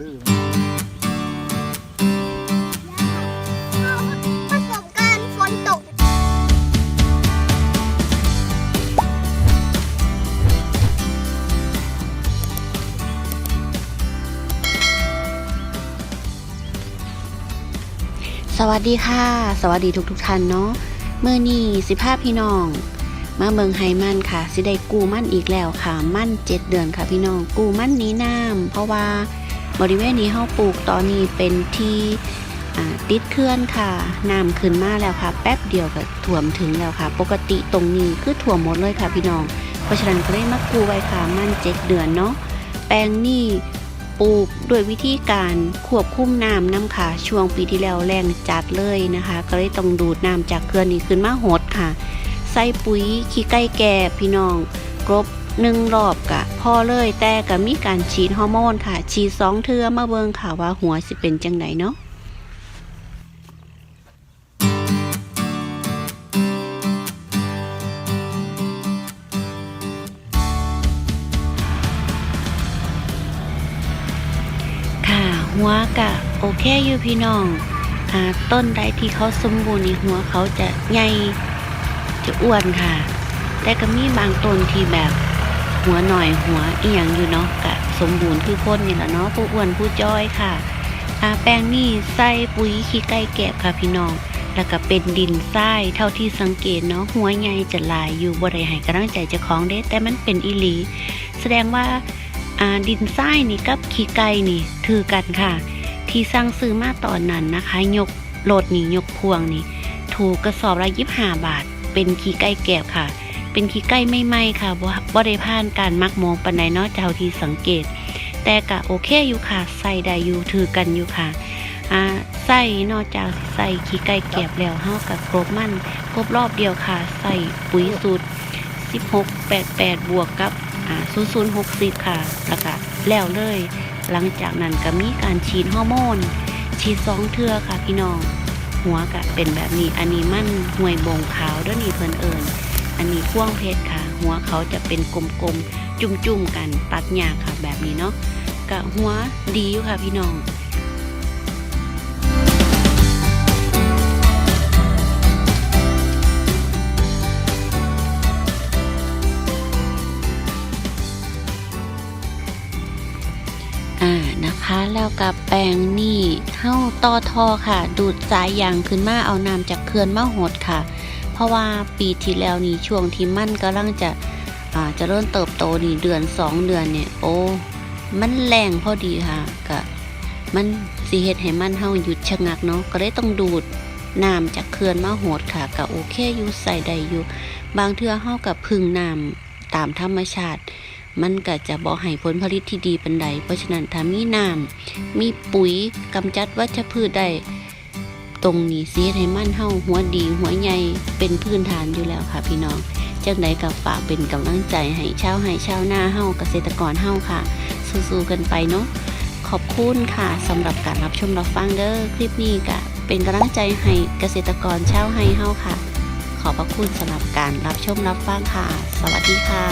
ลือสมกันฝนตก สวัสดีค่ะ สวัสดีทุกทุกๆท่านเนาะเมื่อนี้สิภาพพี่น้อง มาเมืองไฮมันค่ะ สิได้กู้มั่นอีกแล้วค่ะ มั่นเจ็ดเดือนค่ะพี่น้อง กู้มั่นหนี้น้ำเพราะว่า บริเวณนี้เฮาปลูกตอนนี้เป็นที่ติดเคลื่อนค่ะน้ำขึ้นมาแล้วค่ะ แป๊บเดียวก็ท่วมถึงแล้วค่ะ ปกติตรงนี้คือท่วมหมดเลยค่ะพี่น้อง เพราะฉะนั้นก็เลยมากูไว้ค่ะมันเจ็ดเดือนเนาะแปลงนี่ปลูกด้วยวิธีการควบคุมน้ำน้ำค่ะ ช่วงปีที่แล้วแรงจัดเลยนะคะ ก็เลยต้องดูดน้ำจากเขื่อนนี้ขึ้นมาหดค่ะ ใส่ปุ๋ยขี้ไก่แก่พี่น้องครบ หนึ่งรอบกะพอเลยแต่ก็มีการฉีดฮอร์โมนค่ะ ฉีดสองเทือมาเบิงค่ะว่าหัวสิเป็นจังไดเนาะค่ะหัวกะโอเคอยู่พี่น้องอต้นใดที่เขาสมบูรณ์ในหัวเขาจะใหญ่จะอ้วนค่ะ แต่ก็มีบางต้นที่แบบ หัวหน่อยหัวเอียงอยู่เนาะกะสมบูรณ์คือคนนี่แหละเนาะผู้อ้วนผู้จ้อยค่ะอาแป้งนี่ใส่ปุ๋ยขี้ไก่แกบค่ะพี่น้อง แล้วก็เป็นดินทรายเท่าที่สังเกตเนาะหัวใหญ่จะลายอยู่บ่ได้ให้กำลังใจเจ้าของเด้ แต่มันเป็นอีหลี แสดงว่าอ่าดินทรายนี่กับขี้ไก่นี่ถือกันค่ะ ที่สร้างซื้อมาตอนนั้นนะคะ ยกโหลดนี่ยกพวงนี่ ถูกกระสอบละยิบห้าบาท เป็นขี้ไก่แกบค่ะ เป็นขี้ไก่ไม่ไหมค่ะบ่บ่ได้ผ่านการมักมองปันใดเนาะเจ้าที่สังเกต แต่ก็โอเคอยู่ค่ะ ใส่ได้อยู่ถือกันอยู่ค่ะอ่าใส่นอกจากใส่ขี้ไก่แกบแล้วเฮากับครบมันครบรอบเดียวค่ะ ใส่ปุ๋ยสูตร 16 88 บวกกับอ่า0060 ค่ะแล้วก็แล้วเลย หลังจากนั้นก็มีการฉีดฮอร์โมน ฉีดสองเทือค่ะพี่น้อง หัวก็เป็นแบบนี้อันนี้มันห่วยบงขาวด้วยนี่เพิ่นเอิญ อันนี้พ่วงเพชรค่ะ หัวเขาจะเป็นกลมๆ จุ่มๆกันตัดหญ้าค่ะแบบนี้เนาะกะหัวดีอยู่ค่ะพี่น้องอ่านะคะแล้วกับแปรงนี่เฮ้าต่อทอค่ะ ดูดสายยางขึ้นมาเอาน้ำจากเขื่อนมาหดค่ะ เพราะว่าปีที่แล้วนี่ช่วงที่มันกำลังจะอ่าจะเริ่มเติบโตนี่เดือนสองเดือนเนี่ยโอ้มันแรงพอดีค่ะกะมันสิเฮ็ดให้มันเฮาหยุดชะงักเนาะก็เลยต้องดูดน้ำจากเขื่อนมาโหดค่ะก็โอเคอยู่ใส่ได้อยู่ บางเทื่อเฮากับพึ่งน้ำตามธรรมชาติ มันก็จะบ่ให้ผลผลิตที่ดีปานใดเพราะฉะนั้นถ้ามีน้ำมีปุ๋ยกำจัดวัชพืชได้ ตรงนี้สิเฮ็ดให้มันเฮาหัวดีหัวใหญ่เป็นพื้นฐานอยู่แล้วค่ะพี่น้องจังใดก็ฝากเป็นกำลังใจให้ชาวไห้ชาวนาเฮาเกษตรกรเฮาค่ะ สู้ๆกันไปเนาะขอบคุณค่ะสำหรับการรับชมรับฟังเด้อคลิปนี้ก็เป็นกำลังใจให้เกษตรกรชาวไห้เฮาค่ะ ขอบพระคุณสำหรับการรับชมรับฟังค่ะ สวัสดีค่ะ